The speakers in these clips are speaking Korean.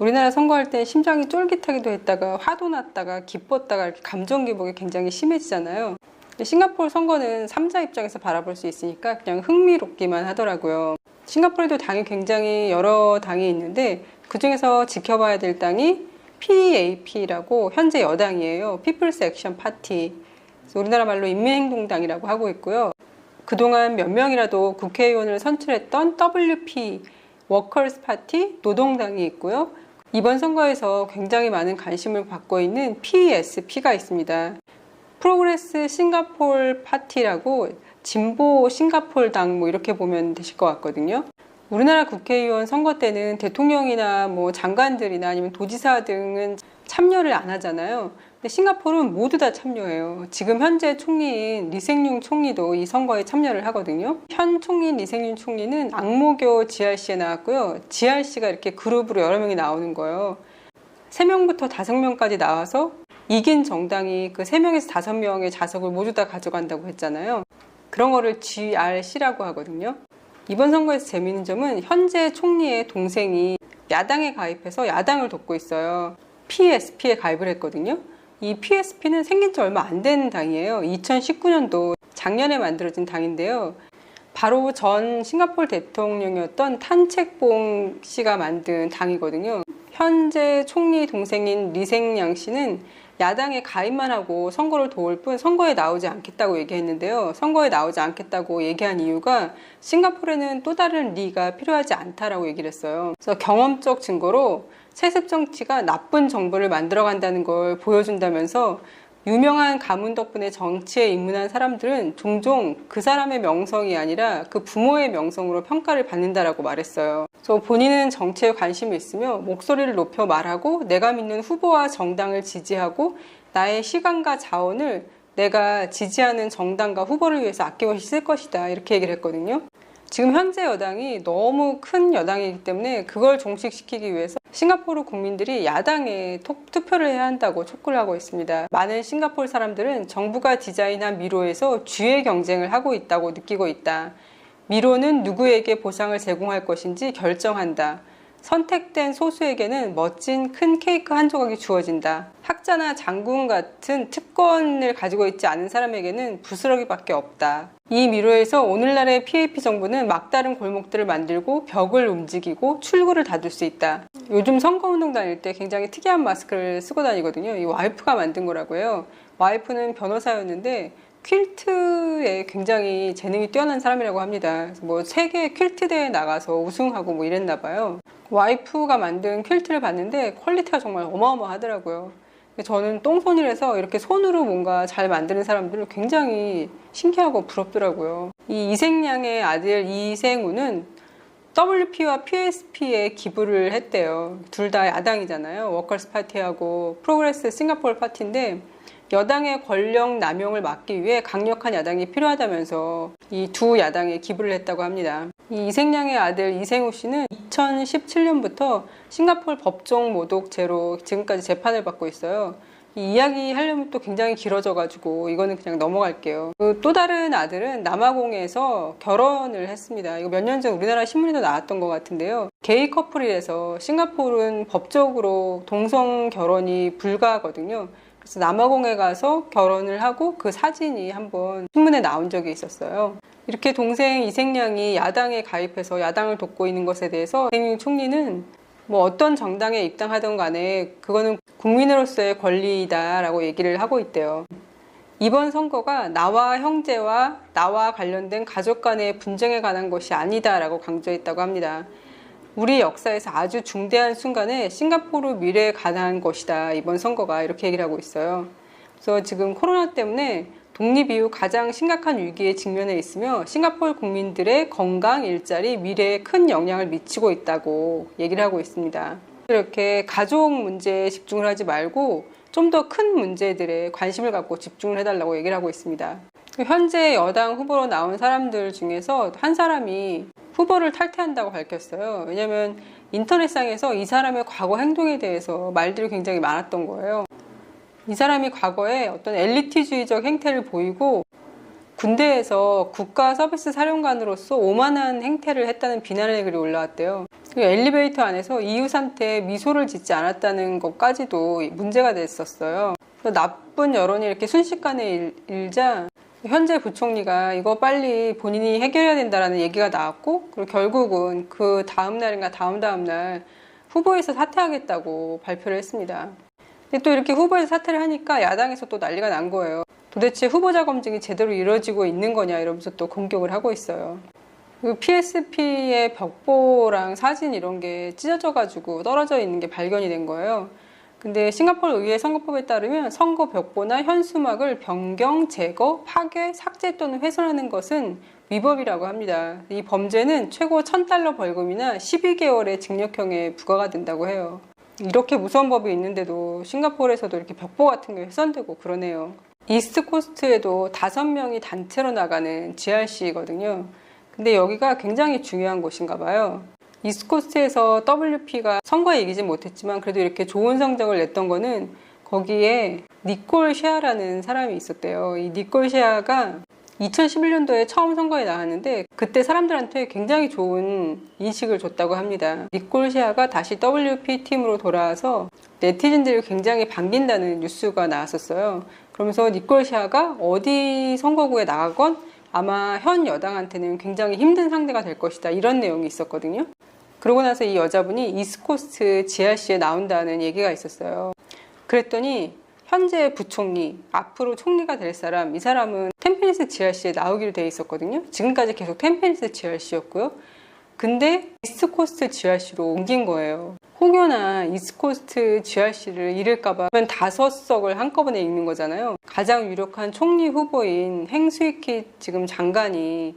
우리나라 선거할 때 심장이 쫄깃하기도 했다가 화도 났다가 기뻤다가 이렇게 감정 기복이 굉장히 심해지잖아요. 싱가포르 선거는 3자 입장에서 바라볼 수 있으니까 그냥 흥미롭기만 하더라고요. 싱가포르에도 당이 굉장히 여러 당이 있는데 그 중에서 지켜봐야 될 당이 PAP라고 현재 여당이에요. People's Action Party. 우리나라 말로 인민행동당이라고 하고 있고요. 그동안 몇 명이라도 국회의원을 선출했던 WP 워커스 파티 노동당이 있고요. 이번 선거에서 굉장히 많은 관심을 받고 있는 PSP가 있습니다. 프로그레스 싱가폴 파티라고 진보 싱가폴 당 뭐 이렇게 보면 되실 것 같거든요. 우리나라 국회의원 선거 때는 대통령이나 뭐 장관들이나 아니면 도지사 등은 참여를 안 하잖아요. 근데 싱가포르는 모두 다 참여해요. 지금 현재 총리인 리생융 총리도 이 선거에 참여를 하거든요. 현 총리인 리생융 총리는 악모교 GRC에 나왔고요. GRC가 이렇게 그룹으로 여러 명이 나오는 거예요. 3명부터 5명까지 나와서 이긴 정당이 그 3명에서 5명의 자석을 모두 다 가져간다고 했잖아요. 그런 거를 GRC라고 하거든요. 이번 선거에서 재미있는 점은 현재 총리의 동생이 야당에 가입해서 야당을 돕고 있어요. PSP에 가입을 했거든요. 이 PSP는 생긴 지 얼마 안 된 당이에요. 2019년도 작년에 만들어진 당인데요. 바로 전 싱가포르 대통령이었던 탄책봉 씨가 만든 당이거든요. 현재 총리 동생인 리생양 씨는 야당에 가입만 하고 선거를 도울 뿐 선거에 나오지 않겠다고 얘기했는데요. 선거에 나오지 않겠다고 얘기한 이유가 싱가포르에는 또 다른 리가 필요하지 않다라고 얘기를 했어요. 그래서 경험적 증거로 세습 정치가 나쁜 정부를 만들어 간다는 걸 보여준다면서 유명한 가문 덕분에 정치에 입문한 사람들은 종종 그 사람의 명성이 아니라 그 부모의 명성으로 평가를 받는다라고 말했어요. 그래서 본인은 정치에 관심이 있으며 목소리를 높여 말하고 내가 믿는 후보와 정당을 지지하고 나의 시간과 자원을 내가 지지하는 정당과 후보를 위해서 아낌없이 쓸 것이다 이렇게 얘기를 했거든요. 지금 현재 여당이 너무 큰 여당이기 때문에 그걸 종식시키기 위해서 싱가포르 국민들이 야당에 투표를 해야 한다고 촉구를 하고 있습니다. 많은 싱가포르 사람들은 정부가 디자인한 미로에서 주의 경쟁을 하고 있다고 느끼고 있다. 미로는 누구에게 보상을 제공할 것인지 결정한다. 선택된 소수에게는 멋진 큰 케이크 한 조각이 주어진다. 학자나 장군 같은 특권을 가지고 있지 않은 사람에게는 부스러기밖에 없다. 이 미로에서 오늘날의 PAP 정부는 막다른 골목들을 만들고 벽을 움직이고 출구를 닫을 수 있다. 요즘 선거운동 다닐 때 굉장히 특이한 마스크를 쓰고 다니거든요. 이 와이프가 만든 거라고 해요. 와이프는 변호사였는데 퀼트에 굉장히 재능이 뛰어난 사람이라고 합니다. 뭐 세계 퀼트 대회 나가서 우승하고 뭐 이랬나 봐요. 와이프가 만든 퀼트를 봤는데 퀄리티가 정말 어마어마하더라고요. 저는 똥손이라서 이렇게 손으로 뭔가 잘 만드는 사람들을 굉장히 신기하고 부럽더라고요. 이 이생양의 아들 이생우는 WP와 PSP에 기부를 했대요. 둘 다 야당이잖아요. 워커스 파티하고 프로그레스 싱가포르 파티인데 여당의 권력 남용을 막기 위해 강력한 야당이 필요하다면서 이 두 야당에 기부를 했다고 합니다. 이 이생양의 아들 이생우 씨는 2017년부터 싱가포르 법정 모독죄로 지금까지 재판을 받고 있어요. 이 이야기 하려면 또 굉장히 길어져 가지고 이거는 그냥 넘어갈게요. 그 또 다른 아들은 남아공에서 결혼을 했습니다. 이거 몇 년 전 우리나라 신문에도 나왔던 것 같은데요. 게이 커플이라서 싱가포르는 법적으로 동성 결혼이 불가하거든요. 그래서 남아공에 가서 결혼을 하고 그 사진이 한번 신문에 나온 적이 있었어요. 이렇게 동생 이생양이 야당에 가입해서 야당을 돕고 있는 것에 대해서 이생양 총리는 뭐 어떤 정당에 입당하든 간에 그거는 국민으로서의 권리이다라고 얘기를 하고 있대요. 이번 선거가 나와 형제와 나와 관련된 가족 간의 분쟁에 관한 것이 아니다라고 강조했다고 합니다. 우리 역사에서 아주 중대한 순간에 싱가포르 미래에 관한 것이다. 이번 선거가 이렇게 얘기를 하고 있어요. 그래서 지금 코로나 때문에 독립 이후 가장 심각한 위기에 직면해 있으며 싱가포르 국민들의 건강, 일자리, 미래에 큰 영향을 미치고 있다고 얘기를 하고 있습니다. 이렇게 가족 문제에 집중을 하지 말고 좀 더 큰 문제들에 관심을 갖고 집중을 해달라고 얘기를 하고 있습니다. 현재 여당 후보로 나온 사람들 중에서 한 사람이 후보를 탈퇴한다고 밝혔어요. 왜냐면 인터넷상에서 이 사람의 과거 행동에 대해서 말들이 굉장히 많았던 거예요. 이 사람이 과거에 어떤 엘리트주의적 행태를 보이고 군대에서 국가 서비스 사령관으로서 오만한 행태를 했다는 비난의 글이 올라왔대요. 그리고 엘리베이터 안에서 상태에 미소를 짓지 않았다는 것까지도 문제가 됐었어요. 나쁜 여론이 이렇게 순식간에 일- 일자 현재 부총리가 이거 빨리 본인이 해결해야 된다라는 얘기가 나왔고 그리고 결국은 그 다음 날인가 다음 다음 날 후보에서 사퇴하겠다고 발표를 했습니다. 근데 또 이렇게 후보에서 사퇴를 하니까 야당에서 또 난리가 난 거예요. 도대체 후보자 검증이 제대로 이루어지고 있는 거냐 이러면서 또 공격을 하고 있어요. 그 PSP의 벽보랑 사진 이런 게 찢어져 가지고 떨어져 있는 게 발견이 된 거예요. 근데 싱가포르 의회 선거법에 따르면 선거 벽보나 현수막을 변경, 제거, 파괴, 삭제 또는 훼손하는 것은 위법이라고 합니다. 이 범죄는 최고 1000달러 벌금이나 12개월의 징역형에 부과가 된다고 해요. 이렇게 무서운 법이 있는데도 싱가포르에서도 이렇게 벽보 같은 게 훼손되고 그러네요. 이스트 코스트에도 다섯 명이 단체로 나가는 GRC거든요. 근데 여기가 굉장히 중요한 곳인가 봐요. 이스코스트에서 WP가 선거에 이기진 못했지만 그래도 이렇게 좋은 성적을 냈던 거는 거기에 니콜 셰아라는 사람이 있었대요. 이 니콜 셰아가 2011년도에 처음 선거에 나왔는데 그때 사람들한테 굉장히 좋은 인식을 줬다고 합니다. 니콜 셰아가 다시 WP 팀으로 돌아와서 네티즌들이 굉장히 반긴다는 뉴스가 나왔었어요. 그러면서 니콜 셰아가 어디 선거구에 나가건 아마 현 여당한테는 굉장히 힘든 상대가 될 것이다. 이런 내용이 있었거든요. 그러고 나서 이 여자분이 이스코스트 GRC에 나온다는 얘기가 있었어요. 그랬더니 현재 부총리, 앞으로 총리가 될 사람, 이 사람은 템페니스 GRC에 나오기로 돼 있었거든요. 지금까지 계속 템페니스 GRC였고요. 근데 이스코스트 GRC로 옮긴 거예요. 혹여나 이스코스트 GRC를 잃을까봐 다섯 석을 한꺼번에 잃는 거잖아요. 가장 유력한 총리 후보인 행수이키 지금 장관이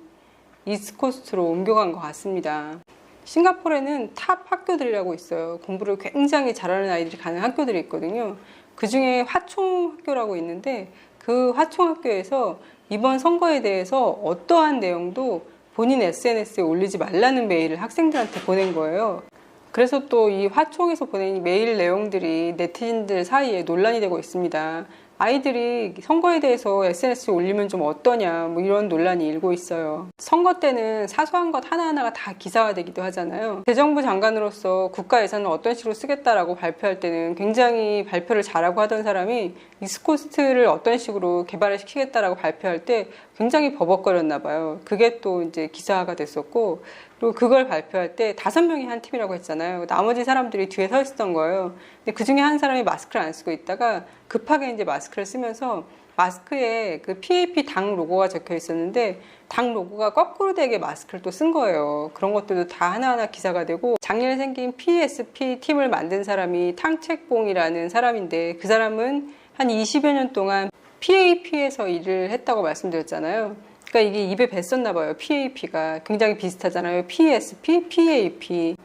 이스코스트로 옮겨간 것 같습니다. 싱가포르에는 탑 학교들이라고 있어요. 공부를 굉장히 잘하는 아이들이 가는 학교들이 있거든요. 그 중에 화총 학교라고 있는데 그 화총 학교에서 이번 선거에 대해서 어떠한 내용도 본인 SNS에 올리지 말라는 메일을 학생들한테 보낸 거예요. 그래서 또 이 화총에서 보낸 이 메일 내용들이 네티즌들 사이에 논란이 되고 있습니다. 아이들이 선거에 대해서 SNS에 올리면 좀 어떠냐 뭐 이런 논란이 일고 있어요. 선거 때는 사소한 것 하나하나가 다 기사화되기도 하잖아요. 대정부 장관으로서 국가 예산을 어떤 식으로 쓰겠다라고 발표할 때는 굉장히 발표를 잘하고 하던 사람이 이스코스트를 어떤 식으로 개발을 시키겠다라고 발표할 때 굉장히 버벅거렸나 봐요. 그게 또 이제 기사화가 됐었고 그리고 그걸 발표할 때 다섯 명이 한 팀이라고 했잖아요. 나머지 사람들이 뒤에 서 있었던 거예요. 근데 그 중에 한 사람이 마스크를 안 쓰고 있다가 급하게 이제 마스크를 쓰면서 마스크에 그 PAP 당 로고가 적혀 있었는데 당 로고가 거꾸로 되게 마스크를 또 쓴 거예요. 그런 것들도 다 하나하나 기사가 되고 작년에 생긴 PSP 팀을 만든 사람이 탕책봉이라는 사람인데 그 사람은 한 20여 년 동안 PAP에서 일을 했다고 말씀드렸잖아요. 그러니까 이게 입에 뱄었나 봐요. PAP가 굉장히 비슷하잖아요. PSP, PAP.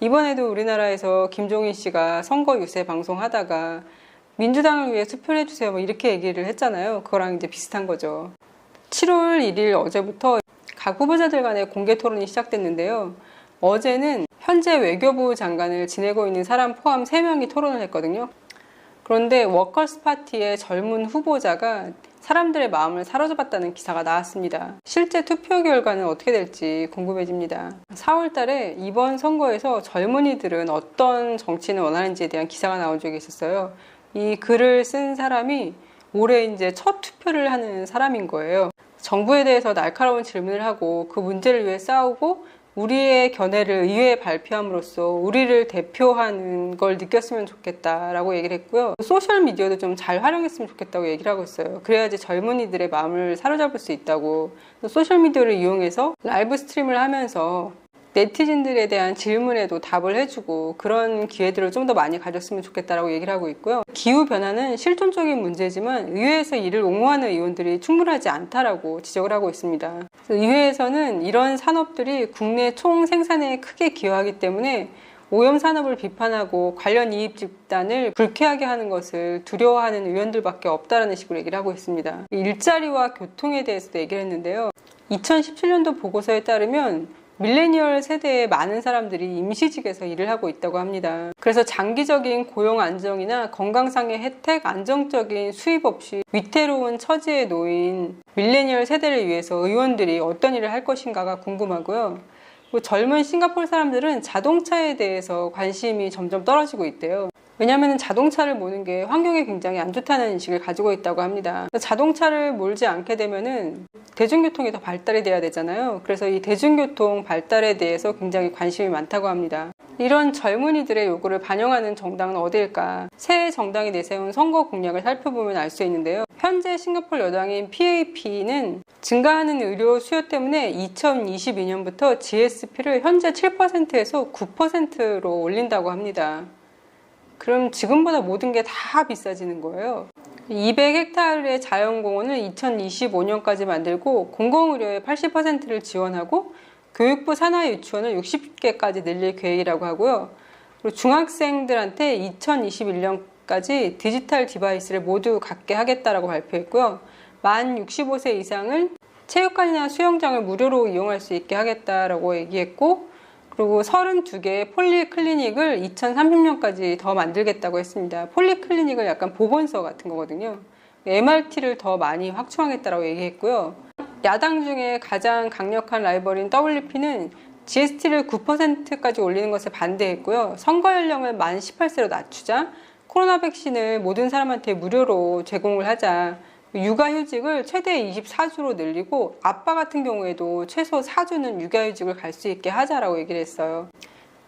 이번에도 우리나라에서 김종인 씨가 선거 유세 방송하다가 민주당을 위해 투표를 해주세요. 뭐 이렇게 얘기를 했잖아요. 그거랑 이제 비슷한 거죠. 7월 1일 어제부터 각 후보자들 간의 공개 토론이 시작됐는데요. 어제는 현재 외교부 장관을 지내고 있는 사람 포함 3명이 토론을 했거든요. 그런데 워커스 파티의 젊은 후보자가 사람들의 마음을 사로잡았다는 기사가 나왔습니다. 실제 투표 결과는 어떻게 될지 궁금해집니다. 4월 달에 이번 선거에서 젊은이들은 어떤 정치인을 원하는지에 대한 기사가 나온 적이 있었어요. 이 글을 쓴 사람이 올해 이제 첫 투표를 하는 사람인 거예요. 정부에 대해서 날카로운 질문을 하고 그 문제를 위해 싸우고 우리의 견해를 의회에 발표함으로써 우리를 대표하는 걸 느꼈으면 좋겠다라고 얘기를 했고요. 소셜 미디어도 좀 잘 활용했으면 좋겠다고 얘기를 하고 있어요. 그래야지 젊은이들의 마음을 사로잡을 수 있다고. 소셜 미디어를 이용해서 라이브 스트림을 하면서 네티즌들에 대한 질문에도 답을 해주고 그런 기회들을 좀 더 많이 가졌으면 좋겠다라고 얘기를 하고 있고요. 기후 변화는 실존적인 문제지만 의회에서 이를 옹호하는 의원들이 충분하지 않다라고 지적을 하고 있습니다. 의회에서는 이런 산업들이 국내 총 생산에 크게 기여하기 때문에 오염 산업을 비판하고 관련 이익 집단을 불쾌하게 하는 것을 두려워하는 의원들밖에 없다라는 식으로 얘기를 하고 있습니다. 일자리와 교통에 대해서도 얘기를 했는데요. 2017년도 보고서에 따르면 밀레니얼 세대의 많은 사람들이 임시직에서 일을 하고 있다고 합니다. 그래서 장기적인 고용 안정이나 건강상의 혜택, 안정적인 수입 없이 위태로운 처지에 놓인 밀레니얼 세대를 위해서 의원들이 어떤 일을 할 것인가가 궁금하고요. 뭐 젊은 싱가포르 사람들은 자동차에 대해서 관심이 점점 떨어지고 있대요. 왜냐하면 자동차를 모는 게 환경에 굉장히 안 좋다는 인식을 가지고 있다고 합니다. 자동차를 몰지 않게 되면은 대중교통이 더 발달이 돼야 되잖아요. 그래서 이 대중교통 발달에 대해서 굉장히 관심이 많다고 합니다. 이런 젊은이들의 요구를 반영하는 정당은 어디일까? 새 정당이 내세운 선거 공약을 살펴보면 알 수 있는데요. 현재 싱가포르 여당인 PAP는 증가하는 의료 수요 때문에 2022년부터 GSP를 현재 7%에서 9%로 올린다고 합니다. 그럼 지금보다 모든 게 다 비싸지는 거예요. 200헥타르의 자연공원을 2025년까지 만들고 공공의료의 80%를 지원하고 교육부 산하 유치원을 60개까지 늘릴 계획이라고 하고요. 그리고 중학생들한테 2021년까지 디지털 디바이스를 모두 갖게 하겠다라고 발표했고요. 만 65세 이상은 체육관이나 수영장을 무료로 이용할 수 있게 하겠다라고 얘기했고 그리고 32개의 폴리 클리닉을 2030년까지 더 만들겠다고 했습니다. 폴리 클리닉을 약간 보건소 같은 거거든요. MRT를 더 많이 확충하겠다고 얘기했고요. 야당 중에 가장 강력한 라이벌인 WP는 GST를 9%까지 올리는 것을 반대했고요. 선거 연령을 만 18세로 낮추자, 코로나 백신을 모든 사람한테 무료로 제공을 하자, 육아휴직을 최대 24주로 늘리고 아빠 같은 경우에도 최소 4주는 육아휴직을 갈 수 있게 하자라고 얘기를 했어요.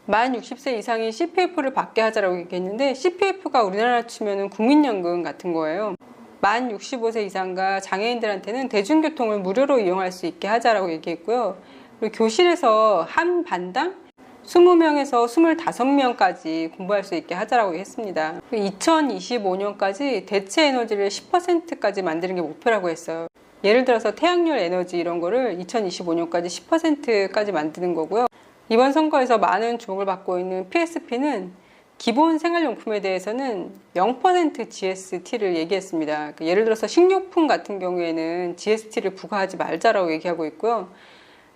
만 60세 이상인 CPF를 받게 하자라고 얘기했는데 CPF가 우리나라 치면은 국민연금 같은 거예요. 만 65세 이상과 장애인들한테는 대중교통을 무료로 이용할 수 있게 하자라고 얘기했고요. 그리고 교실에서 한 반당 20명에서 25명까지 공부할 수 있게 하자라고 했습니다. 2025년까지 대체 에너지를 10%까지 만드는 게 목표라고 했어요. 예를 들어서 태양열 에너지 이런 거를 2025년까지 10%까지 만드는 거고요. 이번 선거에서 많은 주목을 받고 있는 PSP는 기본 생활용품에 대해서는 0% GST를 얘기했습니다. 그러니까 예를 들어서 식료품 같은 경우에는 GST를 부과하지 말자라고 얘기하고 있고요.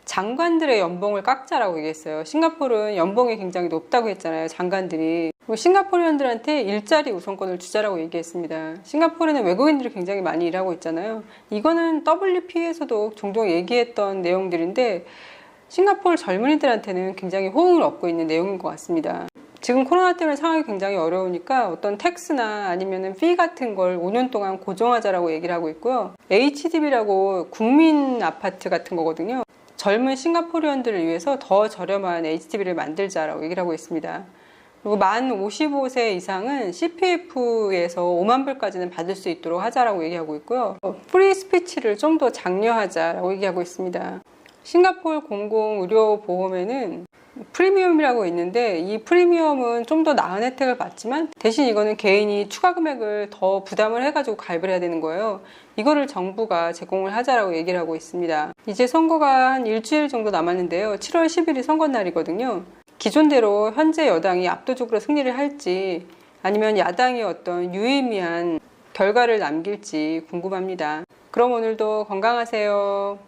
장관들의 연봉을 깎자라고 얘기했어요. 싱가포르는 연봉이 굉장히 높다고 했잖아요. 장관들이. 싱가포르인들한테 일자리 우선권을 주자라고 얘기했습니다. 싱가포르는 외국인들이 굉장히 많이 일하고 있잖아요. 이거는 WP에서도 종종 얘기했던 내용들인데 싱가포르 젊은이들한테는 굉장히 호응을 얻고 있는 내용인 것 같습니다. 지금 코로나 때문에 상황이 굉장히 어려우니까 어떤 텍스나 아니면은 피 같은 걸 5년 동안 고정하자라고 얘기를 하고 있고요. HDB라고 국민 아파트 같은 거거든요. 젊은 싱가포르연들을 위해서 더 저렴한 HDB를 만들자라고 얘기를 하고 있습니다. 그리고 만 55세 이상은 CPF에서 5만 불까지는 받을 수 있도록 하자라고 얘기하고 있고요. 프리 스피치를 좀 더 장려하자라고 얘기하고 있습니다. 싱가포르 공공의료보험에는 프리미엄이라고 있는데 이 프리미엄은 좀 더 나은 혜택을 받지만 대신 이거는 개인이 추가 금액을 더 부담을 해가지고 가입을 해야 되는 거예요. 이거를 정부가 제공을 하자라고 얘기를 하고 있습니다. 이제 선거가 한 일주일 정도 남았는데요. 7월 10일이 선거 날이거든요. 기존대로 현재 여당이 압도적으로 승리를 할지 아니면 야당이 어떤 유의미한 결과를 남길지 궁금합니다. 그럼 오늘도 건강하세요.